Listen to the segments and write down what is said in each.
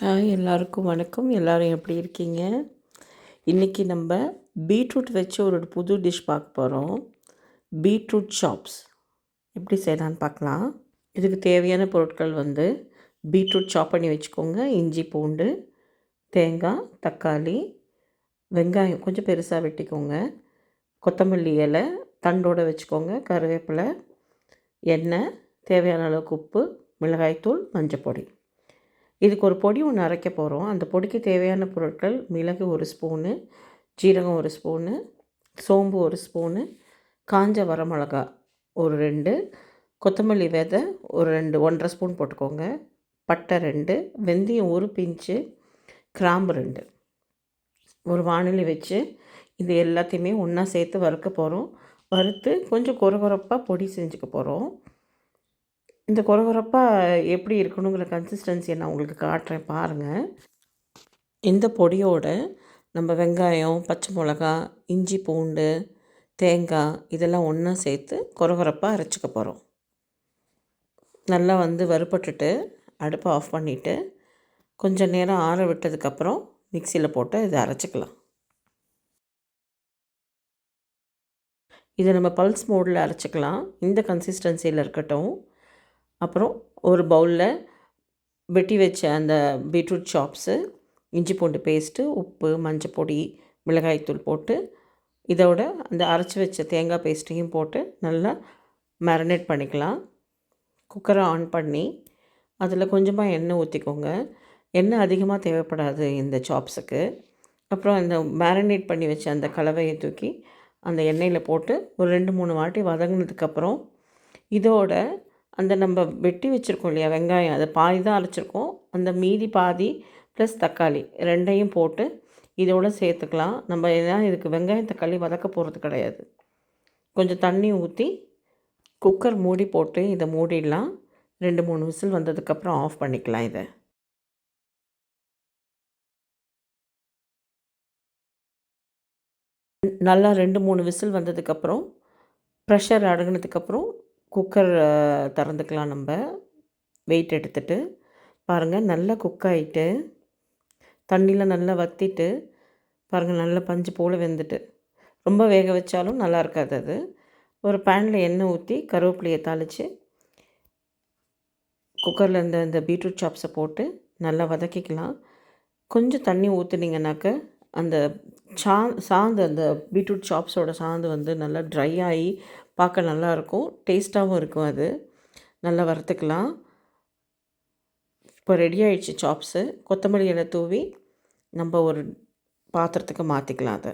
Hi எல்லாருக்கும் வணக்கம். எல்லோரும் எப்படி இருக்கீங்க? இன்றைக்கி நம்ம பீட்ரூட் வச்சு ஒரு புது டிஷ் பார்க்க போகிறோம் பீட்ரூட் சாப்ஸ் எப்படி செய்யலான்னு பார்க்கலாம். இதுக்கு தேவையான பொருட்கள் வந்து பீட்ரூட் சாப் பண்ணி வச்சுக்கோங்க. இஞ்சி பூண்டு தேங்காய் தக்காளி வெங்காயம் கொஞ்சம் பெருசாக வெட்டிக்கோங்க. கொத்தமல்லி இலை தண்டோடு வச்சுக்கோங்க. கருவேப்பிலை எண்ணெய் தேவையான அளவுக்கு உப்பு மிளகாய்த்தூள் மஞ்சள் பொடி இதுக்கு ஒரு பொடி ஒன்று அரைக்க போகிறோம் அந்த பொடிக்கு தேவையான பொருட்கள் மிளகு ஒரு ஸ்பூனு ஜீரகம் ஒரு ஸ்பூனு சோம்பு ஒரு ஸ்பூனு காஞ்ச வரமிளகா ஒரு ரெண்டு கொத்தமல்லி விதை ஒரு ரெண்டு ஒன்றரை ஸ்பூன் போட்டுக்கோங்க. பட்டை ரெண்டு வெந்தயம் ஒரு பிஞ்சு கிராம்பு ரெண்டு. ஒரு வானிலை வச்சு இது எல்லாத்தையுமே ஒன்றா சேர்த்து வறுக்க போகிறோம் வறுத்து கொஞ்சம் குறகுறப்பாக பொடி செஞ்சுக்க போகிறோம் இந்த குறகுறப்பாக எப்படி இருக்கணுங்கிற கன்சிஸ்டன்சியை நான் உங்களுக்கு காட்டுறேன் பாருங்கள் இந்த பொடியோட நம்ம வெங்காயம் பச்சை மிளகா இஞ்சி பூண்டு தேங்காய் இதெல்லாம் ஒன்றா சேர்த்து குறகுறப்பாக அரைச்சிக்க போகிறோம் நல்லா வந்து வறுப்பட்டுட்டு அடுப்பை ஆஃப் பண்ணிவிட்டு கொஞ்சம் நேரம் ஆற விட்டதுக்கப்புறம் மிக்சியில் போட்டு இதை அரைச்சிக்கலாம். இதை நம்ம பல்ஸ் மோடில் அரைச்சிக்கலாம். இந்த கன்சிஸ்டன்சியில் இருக்கட்டும். அப்புறம் ஒரு பவுலில் வெட்டி வச்ச அந்த பீட்ரூட் சாப்ஸு இஞ்சி பூண்டு பேஸ்ட்டு உப்பு மஞ்சள் பொடி மிளகாய்த்தூள் போட்டு இதோட அந்த அரைச்சி வச்ச தேங்காய் பேஸ்ட்டையும் போட்டு நல்லா மேரினேட் பண்ணிக்கலாம். குக்கரை ஆன் பண்ணி அதில் கொஞ்சமாக எண்ணெய் ஊற்றிக்கோங்க எண்ணெய் அதிகமாக தேவைப்படாது இந்த சாப்ஸுக்கு அப்புறம் இந்த மேரினேட் பண்ணி வச்ச அந்த கலவையை தூக்கி அந்த எண்ணெயில் போட்டு ஒரு ரெண்டு மூணு வாட்டி வதங்கினதுக்கப்புறம் இதோட அந்த நம்ம வெட்டி வச்சுருக்கோம் இல்லையா வெங்காயம் அதை பாதி தான் அரைச்சிருக்கோம். அந்த மீதி பாதி ப்ளஸ் தக்காளி ரெண்டையும் போட்டு இதோடு சேர்த்துக்கலாம். நம்ம ஏன்னா இதுக்கு வெங்காயம் தக்காளி வதக்க போகிறது கிடையாது. கொஞ்சம் தண்ணி ஊற்றி குக்கர் மூடி போட்டு இதை மூடிடலாம். ரெண்டு மூணு விசில் வந்ததுக்கப்புறம் ஆஃப் பண்ணிக்கலாம் இதை. நல்லா ரெண்டு மூணு விசில் வந்ததுக்கப்புறம் ப்ரெஷர் அடங்கினதுக்கப்புறம் குக்கர் திறந்துக்கலாம் நம்ம. வெயிட் எடுத்துகிட்டு பாருங்கள் நல்லா குக் ஆகிட்டு தண்ணியில் நல்லா வற்றிட்டு பாருங்கள் நல்லா பஞ்சு போல் வெந்துட்டு. ரொம்ப வேக வச்சாலும் நல்லா இருக்காது அது. ஒரு பேனில் எண்ணெய் ஊற்றி கருவேப்பிலையை தாளித்து குக்கரில் இந்த இந்த பீட்ரூட் சாப்ஸை போட்டு நல்லா வதக்கிக்கலாம். கொஞ்சம் தண்ணி ஊற்றுனீங்கனாக்க அந்த சா சாந்து அந்த பீட்ரூட் சாப்ஸோட சாந்து வந்து நல்லா ட்ரை ஆகி பார்க்க நல்லாயிருக்கும் டேஸ்ட்டாகவும் இருக்கும் அது. நல்லா வறுத்துக்கலாம். இப்போ ரெடி ஆகிடுச்சு சாப்ஸு. கொத்தமல்லி இலை தூவி நம்ம ஒரு பாத்திரத்துக்கு மாற்றிக்கலாம் அதை.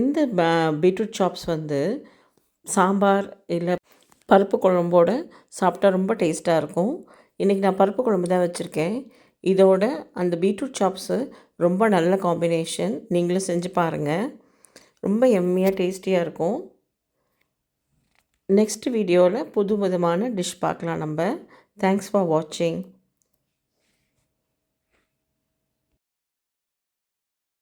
இந்த பீட்ரூட் சாப்ஸ் வந்து சாம்பார் இல்லை பருப்பு குழம்போடு சாப்பிட்டா ரொம்ப டேஸ்ட்டாக இருக்கும். இன்றைக்கி நான் பருப்பு குழம்பு தான் வச்சுருக்கேன். இதோட அந்த பீட்ரூட் சாப்ஸு ரொம்ப நல்ல காம்பினேஷன் நீங்களும் செஞ்சு பாருங்கள் ரொம்ப எம்மியாக டேஸ்டியாக இருக்கும். நெக்ஸ்ட் வீடியோவில் புது விதமான டிஷ் பார்க்கலாம் நம்ம. தேங்க்ஸ் ஃபார் வாட்சிங்